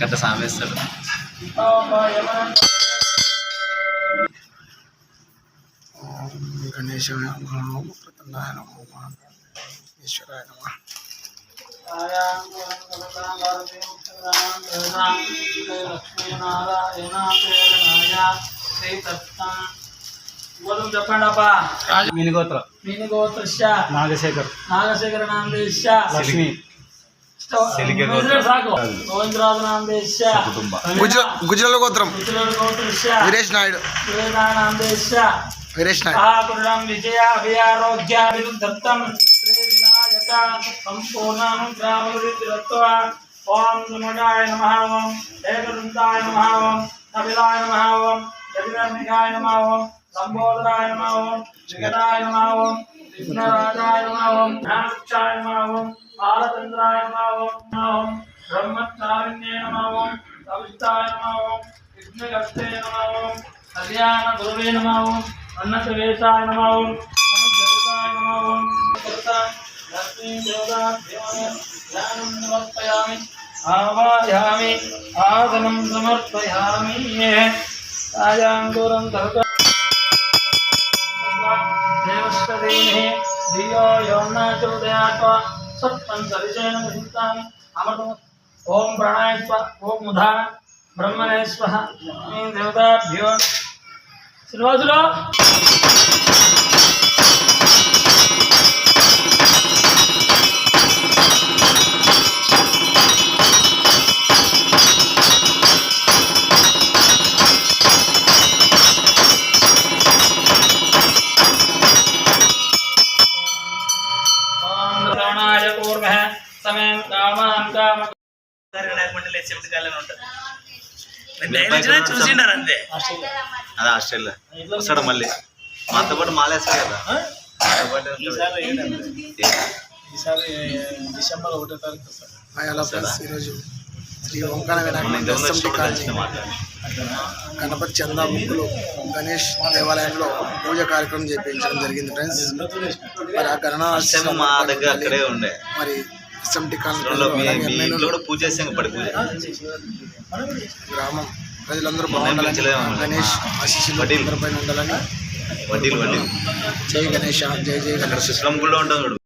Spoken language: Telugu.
కథ సామేస్తాడు గణేశాయ నమః ప్రతన్నాయ నమః ఈశ్వరాయ నమః చెప్పండప్పా మినిగోత్ర మీనుగోత్రశ్చ నాగశేఖర. నామదేశ లక్ష్మి. సిలికే సాకు. గోవిందరాజు నామదేశ కుటుంబ. గుజ గుజరాల గోత్రం. గుజరాల గోత్రశ్చ వీరేష్ నాయుడు. వీరేష్ నాయుడు. విజయ అభియారోగ్య విరుద్ధత్తం శ్రీ వినాయక సంపూర్ణం గ్రామవిద్రత్వ ఓం సుమగాయ నమః ఓం ఏకదంతాయ నమః ఓం కపిలాయ నమః ఓం జగన్నికాయ నమః ఓం సంబోధనాయ నమః ఓం జగదాయ నమః ఓం విఘ్నరాజాయ నమః ఓం జ్ఞానవృక్షాయ నమః ఓం బాలచంద్రాయ నమః ఓం ఓం బ్రహ్మచారిణ్యే నమః ఓం కవిష్టాయ నమః ఓం విఘ్నకర్తే నమః ఓం కళ్యాణ గురువే నమః ఓం అన్నత వేషాయ ఓం ఓం ధ్యానం ఆవాయామి సమర్పయామి. छायाङ्गुरं धरुत देवस्करीः धियो प्राणाय स्वः मुधा ब्रह्मणे स्वः देवताभ्यो श्रीवासुरा చూసిండారు అంతే. అది ఆస్ట్రేలియా. వస్తాడు మళ్ళీ. మాతో పాటు మాలేస్తాడు కదా. ఈసారి డిసెంబర్ ఒకటో తారీఖు ఈరోజు శ్రీ ఓంకార గణపతి చందా ముక్కులు గణేష్ దేవాలయంలో పూజ కార్యక్రమం చేయించడం జరిగింది ఫ్రెండ్స్. మరి ఆ గణనా ఫస్ట్ టైం మా దగ్గర అక్కడే ఉండే. మరి ఎస్ఎంటి పూజ చేసాం పడి పూజ. గ్రామం. ప్రజలందరూ బాగుండాలని. గణేష్ ఆశీస్సులు వడ్డీలు. అందరిపైన ఉండాలని వడ్డీలు వడ్డీలు. జై గణేష్ జై జై గణేష్. చూడు.